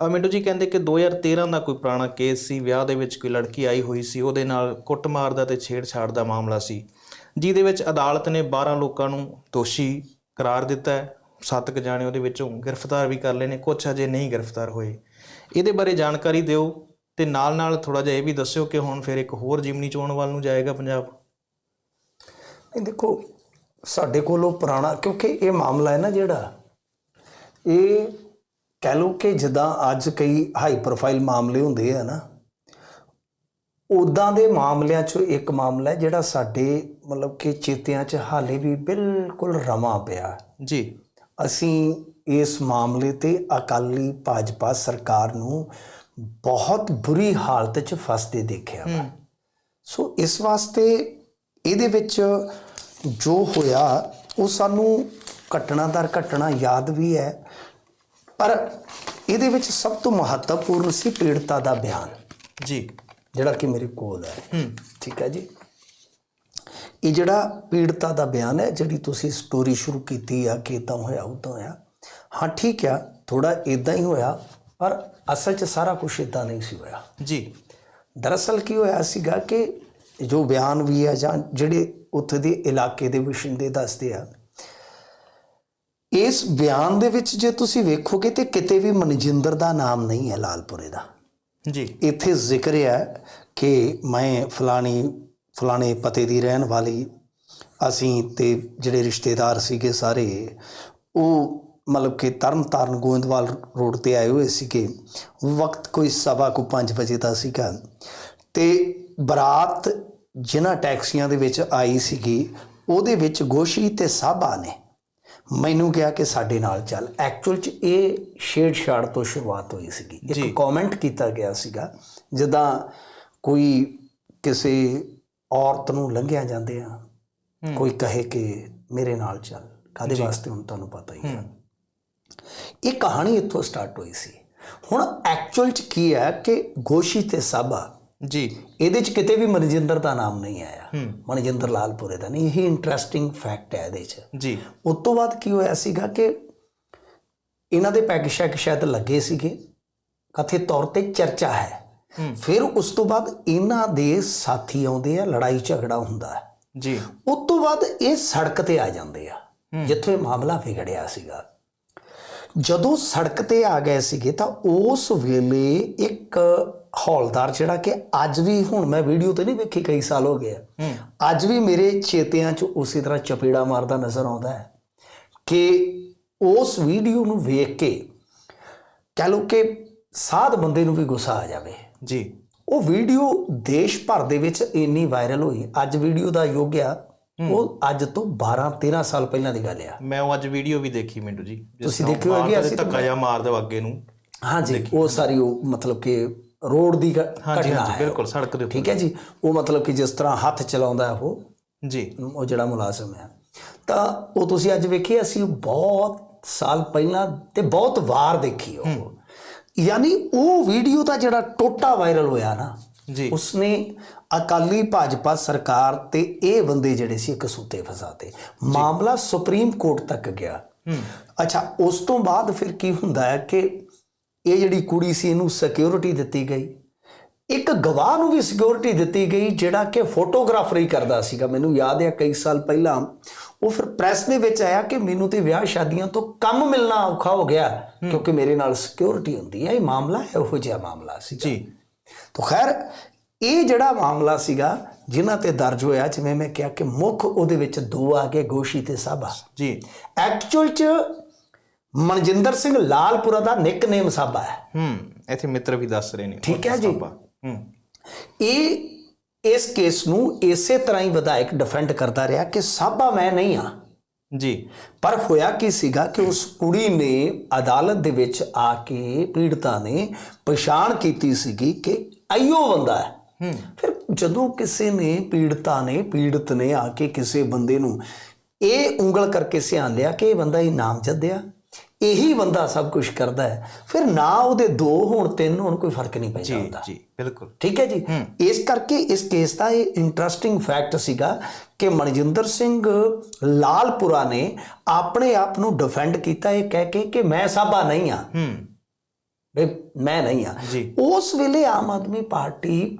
ਅ, ਮਿੰਟੂ ਜੀ ਕਹਿੰਦੇ ਕਿ 2013 ਦਾ ਕੋਈ ਪੁਰਾਣਾ ਕੇਸ ਸੀ। ਵਿਆਹ ਦੇ ਵਿੱਚ ਕੋਈ ਲੜਕੀ ਆਈ ਹੋਈ ਸੀ। ਉਹਦੇ ਨਾਲ ਕੁੱਟਮਾਰ ਦਾ ਤੇ ਛੇੜਛਾੜ ਦਾ ਮਾਮਲਾ ਸੀ। ਜਿਹਦੇ ਵਿੱਚ ਅਦਾਲਤ ਨੇ 12 ਲੋਕਾਂ ਨੂੰ ਦੋਸ਼ੀ ਕਰਾਰ ਦਿੱਤਾ ਹੈ। ਸੱਤ ਕੁ ਜਾਣੇ ਉਹਦੇ ਵਿੱਚੋਂ ਗ੍ਰਿਫਤਾਰ ਵੀ ਕਰ ਲਏ ਨੇ। ਕੁਝ ਅਜੇ ਨਹੀਂ ਗ੍ਰਿਫਤਾਰ ਹੋਏ। ਇਹਦੇ ਬਾਰੇ ਜਾਣਕਾਰੀ ਦਿਓ ਤੇ ਨਾਲ ਨਾਲ ਥੋੜਾ ਜਿਹਾ ਇਹ ਵੀ ਦੱਸਿਓ ਕਿ ਹੁਣ ਫਿਰ ਇੱਕ ਹੋਰ ਜਿਮਨੀ ਚੋਣ ਵੱਲ ਨੂੰ ਜਾਏਗਾ ਪੰਜਾਬ। ਨਹੀਂ ਦੇਖੋ ਸਾਡੇ ਕੋਲੋਂ ਪੁਰਾਣਾ ਕਿਉਂਕਿ ਇਹ ਮਾਮਲਾ ਹੈ ਨਾ ਜਿਹੜਾ ਇਹ ਕਹਿ ਲਓ ਕਿ ਜਿੱਦਾਂ ਅੱਜ ਕਈ ਹਾਈ ਪ੍ਰੋਫਾਈਲ ਮਾਮਲੇ ਹੁੰਦੇ ਆ ਨਾ ਉਦਾਂ ਦੇ ਮਾਮਲਿਆਂ 'ਚੋਂ ਇੱਕ ਮਾਮਲਾ ਹੈ ਜਿਹੜਾ ਸਾਡੇ ਮਤਲਬ ਕਿ ਚੇਤਿਆਂ 'ਚ ਹਾਲੇ ਵੀ ਬਿਲਕੁਲ ਰਮਾ ਪਿਆ। ਜੀ। ਅਸੀਂ ਇਸ ਮਾਮਲੇ ਤੇ ਅਕਾਲੀ ਭਾਜਪਾ ਸਰਕਾਰ ਨੂੰ ਬਹੁਤ ਬੁਰੀ ਹਾਲਤ 'ਚ ਫਸਦੇ ਦੇਖਿਆ ਵਾ। ਸੋ ਇਸ ਵਾਸਤੇ ਇਹਦੇ ਵਿੱਚ ਜੋ ਹੋਇਆ ਉਹ ਸਾਨੂੰ ਘਟਨਾ ਦਰ ਘਟਨਾ ਯਾਦ ਵੀ ਹੈ। ਪਰ ਇਹਦੇ ਵਿੱਚ ਸਭ ਤੋਂ ਮਹੱਤਵਪੂਰਨ ਸੀ ਪੀੜਤਾ ਦਾ ਬਿਆਨ। ਜੀ। ਜਿਹੜਾ ਕਿ ਮੇਰੇ ਕੋਲ ਹੈ। ਠੀਕ ਹੈ ਜੀ। ਇਹ ਜਿਹੜਾ ਪੀੜਤਾ ਦਾ ਬਿਆਨ ਹੈ ਜਿਹੜੀ ਤੁਸੀਂ ਸਟੋਰੀ ਸ਼ੁਰੂ ਕੀਤੀ ਆ ਕਿ ਇਦਾਂ ਹੋਇਆ ਉਦਾਂ ਹੋਇਆ। ਹਾਂ ਠੀਕ ਆ ਥੋੜਾ ਇਦਾਂ ਹੀ ਹੋਇਆ ਪਰ ਅਸਲ 'ਚ ਸਾਰਾ ਕੁਝ ਇਦਾਂ ਨਹੀਂ ਸੀ ਹੋਇਆ। ਜੀ। ਦਰਅਸਲ ਕੀ ਹੋਇਆ ਸੀਗਾ ਕਿ ਜੋ ਬਿਆਨ ਵੀ ਹੈ ਜਾਂ ਜਿਹੜੇ ਉੱਥੇ ਦੇ ਇਲਾਕੇ ਦੇ ਵਸਿੰਦੇ ਦੱਸਦੇ ਆ ਇਸ ਬਿਆਨ ਦੇ ਵਿੱਚ ਜੇ ਤੁਸੀਂ ਵੇਖੋਗੇ ਤੇ ਕਿਤੇ ਵੀ ਮਨਜਿੰਦਰ ਦਾ ਨਾਮ ਨਹੀਂ ਹੈ ਲਾਲਪੁਰੇ ਦਾ। ਜੀ। ਇੱਥੇ ਜ਼ਿਕਰ ਹੈ ਕਿ ਮੈਂ ਫਲਾਣੀ ਫਲਾਣੇ ਪਤੇ ਦੀ ਰਹਿਣ ਵਾਲੀ ਅਸੀਂ ਤੇ ਜਿਹੜੇ ਰਿਸ਼ਤੇਦਾਰ ਸੀਗੇ ਸਾਰੇ ਉਹ ਮਤਲਬ ਕਿ ਤਰਨ ਤਾਰਨ ਗੋਇੰਦਵਾਲ ਰੋਡ ਤੇ ਆਏ ਹੋਏ ਸੀਗੇ। ਵਕਤ ਕੋਈ ਸਵਾ ਕੋ 5 ਵਜੇ ਦਾ ਸੀਗਾ। ਤੇ ਬਰਾਤ ਜਿਨ੍ਹਾਂ ਟੈਕਸੀਆਂ ਦੇ ਵਿੱਚ ਆਈ ਸੀਗੀ ਉਹਦੇ ਵਿੱਚ ਗੋਸ਼ੀ ਤੇ ਸਾਬਾ ਨੇ। ਮੈਨੂੰ ਕਿਹਾ ਕਿ ਸਾਡੇ ਨਾਲ ਚੱਲ। ਐਕਚੁਅਲ ਚ ਇਹ ਛੇੜਛਾੜ ਤੋਂ ਸ਼ੁਰੂਆਤ ਹੋਈ ਸੀਗੀ। ਇੱਕ ਕਮੈਂਟ ਕੀਤਾ ਗਿਆ ਸੀਗਾ ਜਿੱਦਾਂ ਕੋਈ ਕਿਸੇ ਔਰਤ ਨੂੰ ਲੰਘਿਆ ਜਾਂਦੇ ਆ ਕੋਈ ਕਹੇ ਕਿ ਮੇਰੇ ਨਾਲ ਚੱਲ ਕਾਦੇ ਵਾਸਤੇ ਹੁਣ ਤੁਹਾਨੂੰ ਪਤਾ ਹੀ ਹੈ। ਇਹ ਕਹਾਣੀ ਇੱਥੋਂ ਸਟਾਰਟ ਹੋਈ ਸੀ। ਹੁਣ ਐਕਚੁਅਲ ਚ ਕੀ ਹੈ ਕਿ ਗੋਸ਼ੀ ਤੇ ਸਾਬਾ ਜੀ। ਇਹਦੇ ਚ ਕਿਤੇ ਵੀ ਮਨਜਿੰਦਰ ਦਾ ਨਾਮ ਨਹੀਂ ਆਇਆ। ਮਨਜਿੰਦਰ ਲਾਲਪੁਰੇ ਦਾ। ਨਹੀਂ ਇਹ ਇੰਟਰਸਟਿੰਗ ਫੈਕਟ ਹੈ ਇਹਦੇ ਚ। ਜੀ। ਉਸ ਤੋਂ ਬਾਅਦ ਕੀ ਹੋਇਆ ਸੀਗਾ ਕਿ ਇਹਨਾਂ ਦੇ ਪੈਗ ਸ਼ੈਕ ਸ਼ਾਇਦ ਲੱਗੇ ਸੀਗੇ। ਕਥਿਤ ਤੌਰ ਤੇ ਚਰਚਾ ਹੈ। ਫਿਰ ਉਸ ਤੋਂ ਬਾਅਦ ਇਹਨਾਂ ਦੇ ਸਾਥੀ ਆਉਂਦੇ ਆ ਲੜਾਈ ਝਗੜਾ ਹੁੰਦਾ ਹੈ। ਜੀ। ਉਸ ਤੋਂ ਬਾਅਦ ਇਹ ਸੜਕ ਤੇ ਆ ਜਾਂਦੇ ਆ। ਜਿੱਥੇ ਮਾਮਲਾ ਵਿਗੜਿਆ ਸੀਗਾ। ਜਦੋਂ ਸੜਕ ਤੇ ਆ ਗਏ ਸੀਗੇ ਤਾਂ ਉਸ ਵੇਲੇ ਇੱਕ ਹੌਲਦਾਰ ਜਿਹੜਾ ਕਿ ਅੱਜ ਵੀ ਹੁਣ ਮੈਂ ਵੀਡੀਓ ਤੇ ਨਹੀਂ ਵੇਖੀ ਕਈ ਸਾਲ ਹੋ ਗਏ ਆ। ਅੱਜ ਵੀ ਮੇਰੇ ਚੇਤਿਆਂ 'ਚ ਉਸੇ ਤਰ੍ਹਾਂ ਚਪੇੜਾ ਮਾਰਦਾ ਨਜ਼ਰ ਆਉਂਦਾ ਹੈ ਕਿ ਉਸ ਵੀਡੀਓ ਨੂੰ ਵੇਖ ਕੇ ਕਹ ਲਓ ਕਿ ਸਾਧ ਬੰਦੇ ਨੂੰ ਵੀ ਗੁੱਸਾ ਆ ਜਾਵੇ। ਜੀ। ਉਹ ਵੀਡੀਓ ਦੇਸ਼ ਭਰ ਦੇ ਵਿੱਚ ਇੰਨੀ ਵਾਇਰਲ ਹੋਈ। ਅੱਜ ਵੀਡੀਓ ਦਾ ਯੁੱਗ ਆ। ਉਹ ਅੱਜ ਤੋਂ 12 13 ਸਾਲ ਪਹਿਲਾਂ ਦੀ ਗੱਲ ਆ। ਮੈਂ ਉਹ ਅੱਜ ਵੀਡੀਓ ਵੀ ਦੇਖੀ ਮਿੰਟੂ ਜੀ। ਤੁਸੀਂ ਤਰ੍ਹਾਂ ਦੇਖੀ ਹੋਏਗੀ, ਮਾਰਦਾ ਤੇ ਅਸੀਂ ਧੱਕਾ ਜਿਹਾ ਮਾਰ ਦਿਓ ਅੱਗੇ ਨੂੰ। ਹਾਂਜੀ ਉਹ ਸਾਰੀ ਉਹ ਮਤਲਬ ਕਿ ਰੋਡ ਦੀ ਘਟਨਾ ਹੈ। ਬਿਲਕੁਲ ਸੜਕ ਦੇ ਠੀਕ ਹੈ ਜੀ ਉਹ ਮਤਲਬ ਕਿ ਜਿਸ ਤਰ੍ਹਾਂ ਹੱਥ ਚਲਾਉਂਦਾ ਉਹ ਜੀ। ਉਹ ਜਿਹੜਾ ਮੁਲਾਜ਼ਮ ਹੈ। ਤਾਂ ਉਹ ਤੁਸੀਂ ਅੱਜ ਵੇਖੀ ਅਸੀਂ ਬਹੁਤ ਸਾਲ ਪਹਿਲਾਂ ਤੇ ਬਹੁਤ ਵਾਰ ਦੇਖੀ ਉਹ। ਯਾਨੀ ਉਹ ਵੀਡੀਓ ਦਾ ਜਿਹੜਾ ਟੋਟਾ ਵਾਇਰਲ ਹੋਇਆ ਨਾ ਜੀ। ਉਸਨੇ ਅਕਾਲੀ ਭਾਜਪਾ ਸਰਕਾਰ ਤੇ ਇਹ ਬੰਦੇ ਜਿਹੜੇ ਸੀ ਇੱਕ ਸੂਤੇ ਫਸਾਤੇ ਮਾਮਲਾ ਸੁਪਰੀਮ ਕੋਰਟ ਤੱਕ ਗਿਆ। ਅੱਛਾ ਉਸ ਤੋਂ ਬਾਅਦ ਫਿਰ ਕੀ ਹੁੰਦਾ ਹੈ ਕਿ ਇਹ ਜਿਹੜੀ ਕੁੜੀ ਸੀ ਇਹਨੂੰ ਸਿਕਿਉਰਿਟੀ ਦਿੱਤੀ ਗਈ। ਇੱਕ ਗਵਾਹ ਨੂੰ ਵੀ ਸਿਕਿਉਰਿਟੀ ਦਿੱਤੀ ਗਈ ਜਿਹੜਾ ਕਿ ਫੋਟੋਗ੍ਰਾਫਰੀ ਕਰਦਾ ਸੀਗਾ। ਮੈਨੂੰ ਯਾਦ ਹੈ ਕਈ ਸਾਲ ਪਹਿਲਾਂ ਉਹ ਫਿਰ ਪ੍ਰੈਸ ਦੇ ਵਿੱਚ ਆਇਆ ਕਿ ਮੈਨੂੰ ਤੇ ਵਿਆਹ ਸ਼ਾਦੀਆਂ ਤੋਂ ਕੰਮ ਮਿਲਣਾ ਔਖਾ ਹੋ ਗਿਆ ਕਿਉਂਕਿ ਮੇਰੇ ਨਾਲ ਸਿਕਿਉਰਿਟੀ ਹੁੰਦੀ ਹੈ। ਇਹ ਮਾਮਲਾ ਇਹੋ ਜਿਹਾ ਮਾਮਲਾ ਸੀ ਜੀ। ਤਾਂ ਖੈਰ ਇਹ ਜਿਹੜਾ ਮਾਮਲਾ ਸੀਗਾ ਜਿਨ੍ਹਾਂ ਤੇ ਦਰਜ ਹੋਇਆ ਜਿਵੇਂ ਮੈਂ ਕਿਹਾ ਕਿ ਮੁੱਖ ਉਹਦੇ ਵਿੱਚ ਦੋ ਆ ਗਏ ਗੋਸ਼ੀ ਤੇ ਸਾਬਾ ਜੀ। ਐਕਚੁਅਲ ਚ ਮਨਜਿੰਦਰ ਸਿੰਘ ਲਾਲਪੁਰਾ ਦਾ ਨਿਕਨੇਮ ਸਾਬਾ ਹੈ ਹੂੰ ਇੱਥੇ ਮਿੱਤਰ ਵੀ ਦੱਸ ਰਹੇ ਨੇ। ਠੀਕ ਹੈ ਜੀ। ਹੂੰ। ਇਹ ਇਸ ਕੇਸ ਨੂੰ ਇਸੇ ਤਰ੍ਹਾਂ ਹੀ ਵਿਧਾਇਕ ਡਿਫੈਂਡ ਕਰਦਾ ਰਿਹਾ ਕਿ ਸਾਬਾ ਮੈਂ ਨਹੀਂ ਆ। ਜੀ। ਪਰ ਹੋਇਆ ਕੀ ਸੀਗਾ ਕਿ ਉਸ ਕੁੜੀ ਨੇ ਅਦਾਲਤ ਦੇ ਵਿੱਚ ਆ ਕੇ ਪੀੜਤਾ ਨੇ ਪਛਾਣ ਕੀਤੀ ਸੀਗੀ ਕਿ ਆਈਓ ਬੰਦਾ ਹੈ। ਫਿਰ ਜਦੋਂ ਕਿਸੇ ਨੇ ਪੀੜਤਾ ਨੇ ਪੀੜਤ ਨੇ ਆ ਕੇ ਕਿਸੇ ਬੰਦੇ ਨੂੰ ਇਹ ਉਂਗਲ ਕਰਕੇ ਸਿਆਣ ਲਿਆ ਕਿ ਇਹ ਬੰਦਾ ਹੀ ਨਾਮਜ਼ਦ ਆ ਇਹੀ ਬੰਦਾ ਸਭ ਕੁਝ ਕਰਦਾ ਹੈ ਫਿਰ ਨਾ ਉਹਦੇ ਦੋ ਹੋਣ ਤਿੰਨ ਹੋਣ ਕੋਈ ਫ਼ਰਕ ਨਹੀਂ ਪੈਂਦਾ ਜੀ ਜੀ ਬਿਲਕੁਲ। ਠੀਕ ਹੈ ਜੀ? ਇਸ ਕਰਕੇ ਇਸ ਕੇਸ ਦਾ ਇਹ ਇੰਟਰਸਟਿੰਗ ਫੈਕਟ ਸੀਗਾ ਕਿ ਮਨਜਿੰਦਰ ਸਿੰਘ ਲਾਲਪੁਰਾ ਨੇ ਆਪਣੇ ਆਪ ਨੂੰ ਡਿਫੈਂਡ ਕੀਤਾ ਇਹ ਕਹਿ ਕੇ ਕਿ ਮੈਂ ਸਾਬਾ ਨਹੀਂ ਆ ਹੂੰ। ਮੈਂ ਨਹੀਂ ਆ। ਉਸ ਵੇਲੇ ਆਮ ਆਦਮੀ ਪਾਰਟੀ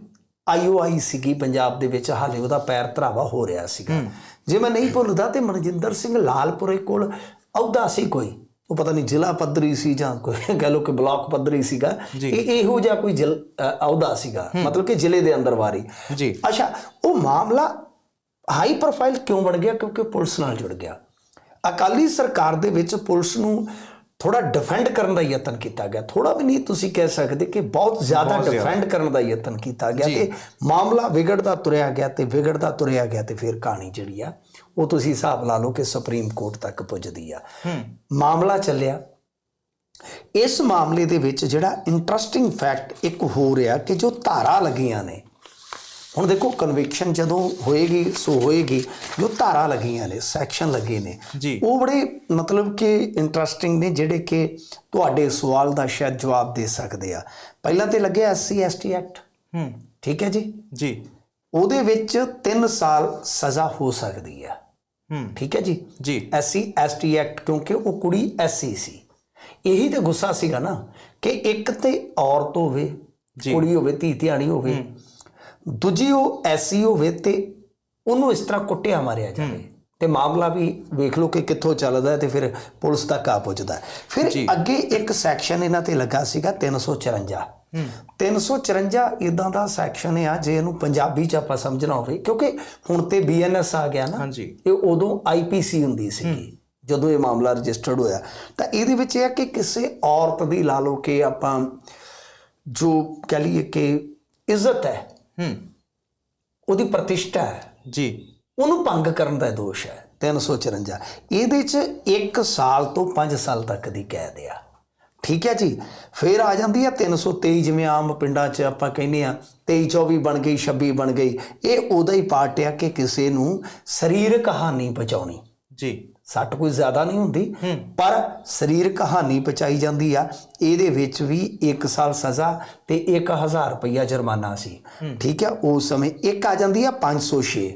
ਆਈਓਆਈ ਸੀਗੀ ਪੰਜਾਬ ਦੇ ਵਿੱਚ ਹਾਲੇ ਉਹਦਾ ਪੈਰ ਧਰਾਵਾ ਹੋ ਰਿਹਾ ਸੀਗਾ। ਜੇ ਮੈਂ ਨਹੀਂ ਭੁੱਲਦਾ ਤੇ ਮਨਜਿੰਦਰ ਸਿੰਘ ਲਾਲਪੁਰੇ ਕੋਲ ਅਹੁਦਾ ਸੀ ਕੋਈ। ਉਹ ਪਤਾ ਨਹੀਂ ਜ਼ਿਲ੍ਹਾ ਪੱਧਰੀ ਸੀ ਜਾਂ ਕੋਈ ਕਹਿ ਲਓ ਕਿ ਬਲਾਕ ਪੱਧਰੀ ਸੀਗਾ। ਇਹ ਇਹੋ ਜਿਹਾ ਕੋਈ ਅਹੁਦਾ ਸੀਗਾ। ਮਤਲਬ ਕਿ ਜ਼ਿਲ੍ਹੇ ਦੇ ਅੰਦਰ ਵਾਰੀ। ਜੀ। ਅੱਛਾ ਉਹ ਮਾਮਲਾ ਹਾਈ ਪ੍ਰੋਫਾਈਲ ਕਿਉਂ ਬਣ ਗਿਆ? ਕਿਉਂਕਿ ਪੁਲਿਸ ਨਾਲ ਜੁੜ ਗਿਆ। ਅਕਾਲੀ ਸਰਕਾਰ ਦੇ ਵਿੱਚ ਪੁਲਿਸ ਨੂੰ ਥੋੜਾ ਡਿਫੈਂਡ ਕਰਨ ਦਾ ਯਤਨ ਕੀਤਾ ਗਿਆ। ਥੋੜਾ ਵੀ ਨਹੀਂ ਤੁਸੀਂ ਕਹਿ ਸਕਦੇ ਕਿ ਬਹੁਤ ਜ਼ਿਆਦਾ ਡਿਫੈਂਡ ਕਰਨ ਦਾ ਯਤਨ ਕੀਤਾ ਗਿਆ ਤੇ ਮਾਮਲਾ ਵਿਗੜਦਾ ਤੁਰਿਆ ਗਿਆ ਤੇ ਵਿਗੜਦਾ ਤੁਰਿਆ ਗਿਆ ਤੇ ਫਿਰ ਕਹਾਣੀ ਜਿਹੜੀ ਆ ਉਹ ਤੁਸੀਂ ਹਿਸਾਬ ਲਾ ਲਓ ਕਿ ਸੁਪਰੀਮ ਕੋਰਟ ਤੱਕ ਪੁੱਜਦੀ ਆ। ਮਾਮਲਾ ਚੱਲਿਆ। ਇਸ ਮਾਮਲੇ ਦੇ ਵਿੱਚ ਜਿਹੜਾ ਇੰਟਰਸਟਿੰਗ ਫੈਕਟ ਇੱਕ ਹੋ ਰਿਹਾ ਕਿ ਜੋ ਧਾਰਾ ਲੱਗੀਆਂ ਨੇ ਹੁਣ ਦੇਖੋ ਕਨਵਿਕਸ਼ਨ ਜਦੋਂ ਹੋਏਗੀ ਸੋ ਹੋਏਗੀ ਜੋ ਧਾਰਾ ਲੱਗੀਆਂ ਨੇ ਸੈਕਸ਼ਨ ਲੱਗੇ ਨੇ। ਉਹ ਬੜੇ ਮਤਲਬ ਕਿ ਇੰਟਰਸਟਿੰਗ ਨੇ ਜਿਹੜੇ ਕਿ ਤੁਹਾਡੇ ਸਵਾਲ ਦਾ ਸ਼ਾਇਦ ਜਵਾਬ ਦੇ ਸਕਦੇ ਆ। ਪਹਿਲਾਂ ਤੇ ਲੱਗਿਆ ਐਸਸੀ ਐਸਟੀ ਐਕਟ। ਹੂੰ। ਠੀਕ ਹੈ ਜੀ? ਜੀ। ਉਹਦੇ ਵਿੱਚ 3 ਸਾਲ ਸਜ਼ਾ ਹੋ ਸਕਦੀ ਆ। ਹੂੰ। ਠੀਕ ਹੈ ਜੀ? ਜੀ। ਐਸਸੀ ਐਸਟੀ ਐਕਟ ਕਿਉਂਕਿ ਉਹ ਕੁੜੀ ਐਸਸੀ ਸੀ। ਇਹੀ ਤੇ ਗੁੱਸਾ ਸੀਗਾ ਨਾ ਕਿ ਇੱਕ ਤੇ ਔਰਤ ਹੋਵੇ ਕੁੜੀ ਹੋਵੇ ਧੀ ਧਿਆਣੀ ਹੋਵੇ ਦੂਜੀ ਉਹ ਐਸਸੀ ਹੋਵੇ ਤੇ ਉਹਨੂੰ ਇਸ ਤਰ੍ਹਾਂ ਕੁੱਟਿਆ ਮਾਰਿਆ ਜਾਵੇ। ਤੇ ਮਾਮਲਾ ਵੀ ਵੇਖ ਲਓ ਕਿ ਕਿੱਥੋਂ ਚੱਲਦਾ ਤੇ ਫਿਰ ਪੁਲਿਸ ਤੱਕ ਆ ਪਹੁੰਚਦਾ। ਫਿਰ ਅੱਗੇ ਇੱਕ ਸੈਕਸ਼ਨ ਇਹਨਾਂ ਤੇ ਲੱਗਾ ਸੀਗਾ 354 354 ਇਦਾਂ ਦਾ ਸੈਕਸ਼ਨ ਆ ਜੇ ਇਹਨੂੰ ਪੰਜਾਬੀ ਚ ਆਪਾਂ ਸਮਝਣਾ ਹੋਵੇ ਕਿਉਂਕਿ ਹੁਣ ਤੇ ਬੀਐਨਐਸ ਆ ਗਿਆ ਨਾ ਇਹ ਉਦੋਂ ਆਈਪੀਸੀ ਹੁੰਦੀ ਸੀਗੀ ਜਦੋਂ ਇਹ ਮਾਮਲਾ ਰਜਿਸਟਰਡ ਹੋਇਆ। ਤਾਂ ਇਹਦੇ ਵਿੱਚ ਇਹ ਹੈ ਕਿ ਕਿਸੇ ਔਰਤ ਦੀ ਲਾ ਲਓ ਕਿ ਆਪਾਂ ਜੋ ਕਹ ਲਈਏ ਕਿ ਇੱਜ਼ਤ ਹੈ ਹੂੰ। ਉਹਦੀ ਪ੍ਰਤਿਸ਼ਠਾ ਹੈ। ਜੀ। ਉਹਨੂੰ ਭੰਗ ਕਰਨ ਦਾ ਦੋਸ਼ ਹੈ 354 ਇਹਦੇ ਚ 1 ਸਾਲ ਤੋਂ 5 ਸਾਲ ਤੱਕ ਦੀ ਕੈਦ ਆ। ਠੀਕ ਹੈ ਜੀ? ਫਿਰ ਆ ਜਾਂਦੀ ਹੈ 323 ਜਿਵੇਂ ਆਮ ਪਿੰਡਾਂ 'ਚ ਆਪਾਂ ਕਹਿੰਦੇ ਆ 23 24 ਬਣ ਗਈ 26 ਬਣ ਗਈ। ਇਹ ਉਹਦਾ ਹੀ ਪਾਰਟ ਆ ਕਿ ਕਿਸੇ ਨੂੰ ਸਰੀਰਕ ਹਾਨੀ ਪਹੁੰਚਾਉਣੀ। ਜੀ। ਸੱਟ ਕੋਈ ਜ਼ਿਆਦਾ ਨਹੀਂ ਹੁੰਦੀ ਪਰ ਸਰੀਰਕ ਹਾਨੀ ਪਹੁੰਚਾਈ ਜਾਂਦੀ ਆ ਇਹਦੇ ਵਿੱਚ ਵੀ 1 ਸਾਲ ਸਜ਼ਾ ਤੇ 1000 ਰੁਪਇਆ ਜੁਰਮਾਨਾ ਸੀ। ਠੀਕ ਹੈ ਉਸ ਸਮੇਂ ਇੱਕ ਆ ਜਾਂਦੀ ਆ 506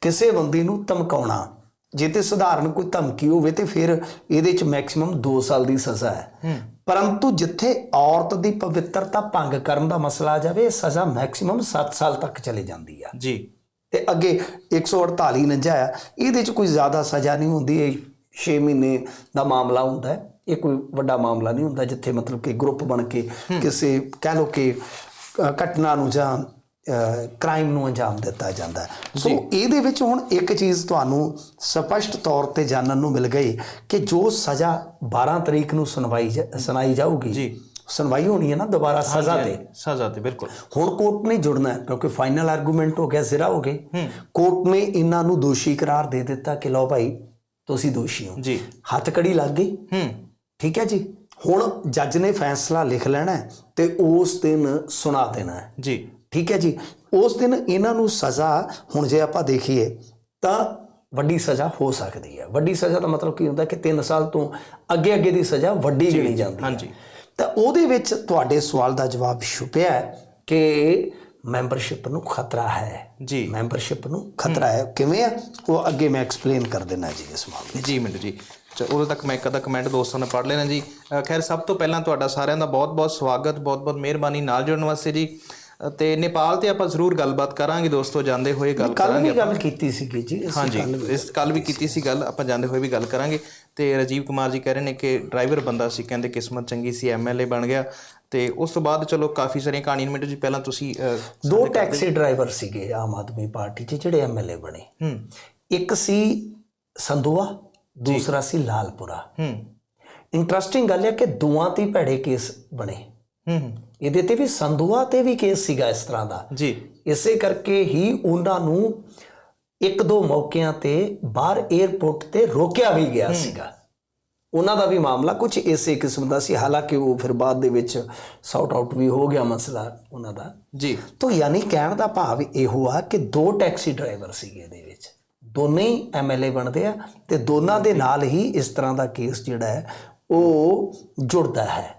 ਕਿਸੇ ਬੰਦੇ ਨੂੰ ਧਮਕਾਉਣਾ ਜੇ ਤੇ ਸਧਾਰਨ ਕੋਈ ਧਮਕੀ ਹੋਵੇ ਤੇ ਫਿਰ ਇਹਦੇ ਚ ਮੈਕਸਿਮਮ 2 ਸਾਲ ਦੀ ਸਜ਼ਾ ਹੈ। ਪਰੰਤੂ ਜਿੱਥੇ ਔਰਤ ਦੀ ਪਵਿੱਤਰਤਾ ਭੰਗ ਕਰਨ ਦਾ ਮਸਲਾ ਆ ਜਾਵੇ ਸਜ਼ਾ ਮੈਕਸਿਮਮ 7 ਸਾਲ ਤੱਕ ਚਲੇ ਜਾਂਦੀ ਆ। ਜੀ। ਤੇ ਅੱਗੇ 148 ਨੰਜਾ ਆ ਇਹਦੇ ਚ ਕੋਈ ਜ਼ਿਆਦਾ ਸਜ਼ਾ ਨਹੀਂ ਹੁੰਦੀ ਇਹ 6 ਮਹੀਨੇ ਦਾ ਮਾਮਲਾ ਹੁੰਦਾ ਹੈ। ਇਹ ਕੋਈ ਵੱਡਾ ਮਾਮਲਾ ਨਹੀਂ ਹੁੰਦਾ ਜਿੱਥੇ ਮਤਲਬ ਕਿ ਗਰੁੱਪ ਬਣ ਕੇ ਕਿਸੇ ਕਹਿ ਲਓ ਕਿ ਘਟਨਾ ਨੂੰ ਜਾਂ ਕ੍ਰਾਈਮ ਨੂੰ ਅੰਜਾਮ ਦਿੱਤਾ ਜਾਂਦਾ ਸੋ ਇਹਦੇ ਵਿੱਚ ਹੁਣ ਇੱਕ ਚੀਜ਼ ਤੁਹਾਨੂੰ ਸਪਸ਼ਟ ਤੌਰ ਤੇ ਜਾਣਨ ਨੂੰ ਮਿਲ ਗਈ ਕਿ ਜੋ ਸਜ਼ਾ 12 ਤਰੀਕ ਨੂੰ ਸੁਣਵਾਈ ਸੁਣਾਈ ਜਾਊਗੀ ਜੀ। ਸੁਣਵਾਈ ਹੋਣੀ ਹੈ ਨਾ ਦੁਬਾਰਾ ਸਜ਼ਾ ਤੇ। ਸਜ਼ਾ ਤੇ ਬਿਲਕੁਲ। ਹੁਣ ਕੋਰਟ ਨੇ ਜੁੜਨਾ ਹੈ ਕਿਉਂਕਿ ਫਾਈਨਲ ਆਰਗੂਮੈਂਟ ਹੋ ਗਿਆ ਜ਼ਿਰਾ ਹੋ ਗਏ। ਕੋਰਟ ਨੇ ਇਹਨਾਂ ਨੂੰ ਦੋਸ਼ੀ ਕਰਾਰ ਦੇ ਦਿੱਤਾ ਕਿ ਲਓ ਭਾਈ ਤੁਸੀਂ ਦੋਸ਼ੀ ਹੋ। ਜੀ। ਹੱਥ ਕੜੀ ਲੱਗ ਗਈ। ਹੂੰ। ਠੀਕ ਹੈ ਜੀ? ਹੁਣ ਜੱਜ ਨੇ ਫੈਸਲਾ ਲਿਖ ਲੈਣਾ ਹੈ ਤੇ ਉਸ ਦਿਨ ਸੁਣਾ ਦੇਣਾ ਹੈ। ਜੀ। ਠੀਕ ਹੈ ਜੀ? ਉਸ ਦਿਨ ਇਹਨਾਂ ਨੂੰ ਸਜ਼ਾ ਹੁਣ ਜੇ ਆਪਾਂ ਦੇਖੀਏ ਤਾਂ ਵੱਡੀ ਸਜ਼ਾ ਹੋ ਸਕਦੀ ਹੈ। ਵੱਡੀ ਸਜ਼ਾ ਦਾ ਮਤਲਬ ਕੀ ਹੁੰਦਾ ਕਿ 3 ਸਾਲ ਤੋਂ ਅੱਗੇ ਅੱਗੇ ਦੀ ਸਜ਼ਾ ਵੱਡੀ ਗਿਣੀ ਜਾਂਦੀ ਹੈ। ਹਾਂਜੀ। ਤਾਂ ਉਹਦੇ ਵਿੱਚ ਤੁਹਾਡੇ ਸਵਾਲ ਦਾ ਜਵਾਬ ਛੁਪਿਆ ਹੈ ਕਿ ਮੈਂਬਰਸ਼ਿਪ ਨੂੰ ਖਤਰਾ ਹੈ। ਜੀ। ਮੈਂਬਰਸ਼ਿਪ ਨੂੰ ਖਤਰਾ ਹੈ। ਕਿਵੇਂ ਆ? ਉਹ ਅੱਗੇ ਮੈਂ ਐਕਸਪਲੇਨ ਕਰ ਦੇਣਾ ਜੀ ਇਸ ਮਾਮਲੇ ਜੀ ਮਿੰਟ ਜੀ ਚਲੋ ਉਦੋਂ ਤੱਕ ਮੈਂ ਇੱਕ ਅੱਧਾ ਕਮੈਂਟ ਦੋਸਤਾਂ ਨੇ ਪੜ੍ਹ ਲੈਣਾ ਜੀ। ਖੈਰ ਸਭ ਤੋਂ ਪਹਿਲਾਂ ਤੁਹਾਡਾ ਸਾਰਿਆਂ ਦਾ ਬਹੁਤ-ਬਹੁਤ ਸਵਾਗਤ ਬਹੁਤ-ਬਹੁਤ ਮਿਹਰਬਾਨੀ ਨਾਲ ਜੁੜਨ ਵਾਸਤੇ ਜੀ। ਤੇ ਨੇਪਾਲ ਤੇ ਆਪਾਂ ਜ਼ਰੂਰ ਗੱਲਬਾਤ ਕਰਾਂਗੇ ਦੋਸਤੋ ਜਾਂਦੇ ਹੋਏ ਗੱਲ ਕੱਲ ਕਰਾਂਗੇ ਵੀ ਗੱਲ ਕੀਤੀ ਸੀਗੀ ਜੀ ਹਾਂਜੀ ਇਸ ਕੱਲ ਵੀ ਕੀਤੀ ਸੀ ਗੱਲ ਆਪਾਂ ਜਾਂਦੇ ਹੋਏ ਵੀ ਗੱਲ ਕਰਾਂਗੇ। ਤੇ ਰਾਜੀਵ ਕੁਮਾਰ ਜੀ ਕਹਿ ਰਹੇ ਨੇ ਕਿ ਡਰਾਈਵਰ ਬੰਦਾ ਸੀ ਕਹਿੰਦੇ ਕਿਸਮਤ ਚੰਗੀ ਸੀ ਐਮਐਲਏ ਬਣ ਗਿਆ। ਤੇ ਉਸ ਤੋਂ ਬਾਅਦ ਚਲੋ ਕਾਫੀ ਸਾਰੀਆਂ ਕਹਾਣੀਆਂ ਮਿੰਟ ਜੀ ਪਹਿਲਾਂ ਤੁਸੀਂ ਦੋ ਟੈਕਸੀ ਡਰਾਈਵਰ ਸੀਗੇ ਆਮ ਆਦਮੀ ਪਾਰਟੀ 'ਚ ਜਿਹੜੇ ਐਮਐਲਏ ਬਣੇ। ਹੂੰ। ਇੱਕ ਸੀ ਸੰਧੂਆ ਦੂਸਰਾ ਸੀ ਲਾਲਪੁਰਾ। ਹੂੰ। ਇੰਟਰਸਟਿੰਗ ਗੱਲ ਹੈ ਕਿ ਦੋਵਾਂ ਤੇ ਭੈੜੇ ਕੇਸ ਬਣੇ। ਹੂੰ, ਇਹਦੇ ਤੇ ਵੀ ਸੰਧੂਆ ਤੇ ਵੀ ਕੇਸ ਸੀਗਾ ਇਸ ਤਰ੍ਹਾਂ ਦਾ। ਜੀ। ਇਸੇ ਕਰਕੇ ਹੀ ਉਹਨਾਂ ਨੂੰ ਇੱਕ ਦੋ ਮੌਕਿਆਂ ਤੇ ਬਾਹਰ 에ਅਰਪੋਰਟ ਤੇ ਰੋਕਿਆ ਵੀ ਗਿਆ ਸੀਗਾ। ਉਹਨਾਂ ਦਾ ਵੀ ਮਾਮਲਾ ਕੁਝ ਇਸੇ ਕਿਸਮ ਦਾ ਸੀ। ਹਾਲਾਂਕਿ ਉਹ ਫਿਰ ਬਾਅਦ ਦੇ ਵਿੱਚ ਸੌਟ ਆਊਟ ਵੀ ਹੋ ਗਿਆ ਮਸਲਾ ਉਹਨਾਂ ਦਾ। ਜੀ। ਤੋ ਯਾਨੀ ਕਹਿਣ ਦਾ ਭਾਵ ਇਹੋ ਆ ਕਿ ਦੋ ਟੈਕਸੀ ਡਰਾਈਵਰ ਸੀਗੇ ਇਹਦੇ ਵਿੱਚ। ਦੋਨੇ ਹੀ ਐਮਐਲਏ ਬਣਦੇ ਆ ਤੇ ਦੋਨਾਂ ਦੇ ਨਾਲ ਹੀ ਇਸ ਤਰ੍ਹਾਂ ਦਾ ਕੇਸ ਜਿਹੜਾ ਹੈ ਉਹ ਜੁੜਦਾ ਹੈ।